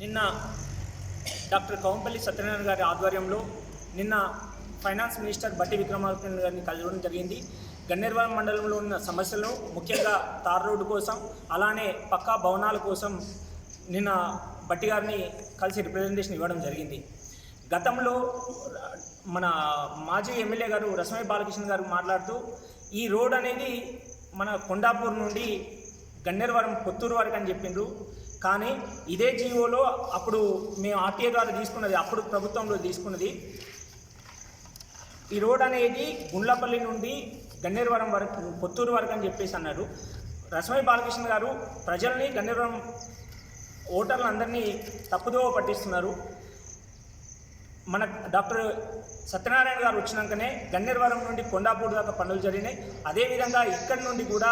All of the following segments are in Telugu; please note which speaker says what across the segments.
Speaker 1: నిన్న డాక్టర్ కౌంపల్లి సత్యనారాయణ గారి ఆధ్వర్యంలో నిన్న ఫైనాన్స్ మినిస్టర్ బట్టి విక్రమార్కన్ గారిని కలవడం జరిగింది. గన్నేర్వరం మండలంలో ఉన్న సమస్యలను ముఖ్యంగా తార్ రోడ్డు కోసం అలానే పక్కా భవనాల కోసం నిన్న బట్టి గారిని కలిసి రిప్రజెంటేషన్ ఇవ్వడం జరిగింది. గతంలో మన మాజీ ఎమ్మెల్యే గారు రసమయ్య బాలకృష్ణ గారు మాట్లాడుతూ ఈ రోడ్ అనేది మన కొండాపూర్ నుండి గన్నేరవరం పొత్తూరు వరకు అని చెప్పిండ్రు. కానీ ఇదే జీవోలో అప్పుడు మేము ఆర్టీఏ ద్వారా తీసుకున్నది అప్పుడు ప్రభుత్వంలో తీసుకున్నది. ఈ రోడ్ అనేది గుండ్లపల్లి నుండి గన్నేరవరం వరకు పొత్తూరు వరకు అని చెప్పేసి అన్నారు. రసమై బాలకృష్ణ గారు ప్రజల్ని గన్నేరవరం ఓటర్లందరినీ తప్పుదోవ పట్టిస్తున్నారు. మన డాక్టర్ సత్యనారాయణ గారు వచ్చినాకనే గన్నేరవరం నుండి కొండాపూడి దాకా పనులు జరిగినాయి. అదేవిధంగా ఇక్కడి నుండి కూడా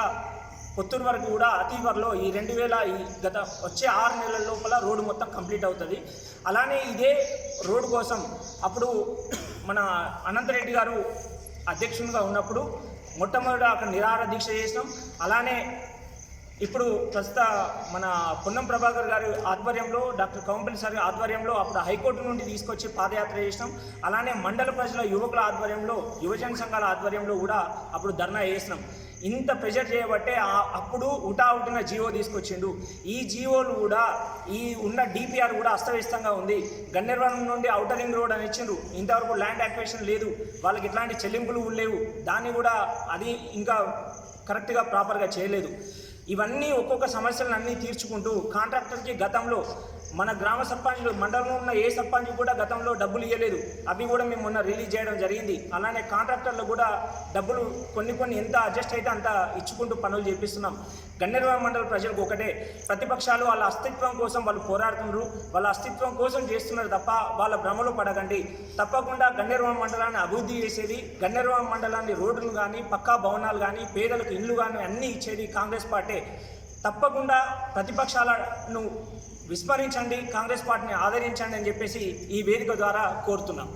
Speaker 1: పుత్తూరు వరకు కూడా అతి త్వరలో ఈ రెండు వేల ఈ గత వచ్చే ఆరు నెలల లోపల రోడ్డు మొత్తం కంప్లీట్ అవుతుంది. అలానే ఇదే రోడ్డు కోసం అప్పుడు మన అనంతరెడ్డి గారు అధ్యక్షునిగా ఉన్నప్పుడు మొట్టమొదట అక్కడ నిరాహార దీక్ష చేసినాం. అలానే ఇప్పుడు ప్రస్తుత మన పొన్నం ప్రభాకర్ గారి ఆధ్వర్యంలో డాక్టర్ కౌంపల్లి సార్ ఆధ్వర్యంలో అప్పుడు హైకోర్టు నుండి తీసుకొచ్చి పాదయాత్ర చేసినాం. అలానే మండల ప్రజల యువకుల ఆధ్వర్యంలో యువజన సంఘాల ఆధ్వర్యంలో కూడా అప్పుడు ధర్నా చేసినాం. ఇంత ప్రెజర్ చేయబట్టే అప్పుడు ఉటావుటిన జీవో తీసుకొచ్చిండు. ఈ జీవోలు కూడా ఈ ఉన్న డిపిఆర్ కూడా అస్తవ్యస్తంగా ఉంది. గన్నేర్వరం నుండి ఔటర్ రింగ్ రోడ్ అని ఇచ్చిండ్రు. ఇంతవరకు ల్యాండ్ యాక్వేషన్ లేదు. వాళ్ళకి ఇట్లాంటి చెల్లింపులు లేవు. దాన్ని కూడా అది ఇంకా కరెక్ట్గా ప్రాపర్గా చేయలేదు. ఇవన్నీ ఒక్కొక్క సమస్యలను అన్నీ తీర్చుకుంటూ కాంట్రాక్టర్కి గతంలో మన గ్రామ సర్పంచ్లు మండలంలో ఉన్న ఏ సర్పంచ్ కూడా గతంలో డబ్బులు ఇవ్వలేదు అవి కూడా మేము మొన్న రిలీజ్ చేయడం జరిగింది. అలానే కాంట్రాక్టర్లు కూడా డబ్బులు కొన్ని కొన్ని ఎంత అడ్జస్ట్ అయితే అంత ఇచ్చుకుంటూ పనులు చేపిస్తున్నాం. గన్నేరవాడ మండల ప్రజలకు ఒకటే. ప్రతిపక్షాలు వాళ్ళ అస్తిత్వం కోసం వాళ్ళు పోరాడుతున్నారు వాళ్ళ అస్తిత్వం కోసం చేస్తున్నారు తప్ప వాళ్ళ భ్రమలో పడకండి. తప్పకుండా గన్నేరవాడ మండలాన్ని అభివృద్ధి చేసేది గన్నేరవాడ మండలాన్ని రోడ్లు కానీ పక్కా భవనాలు కానీ పేదలకు ఇల్లు కానీ అన్నీ ఇచ్చేది కాంగ్రెస్ పార్టీ. తప్పకుండా ప్రతిపక్షాలను విస్మరించండి కాంగ్రెస్ పార్టీని ఆదరించండి అని చెప్పేసి ఈ వేదిక ద్వారా కోరుతున్నాం.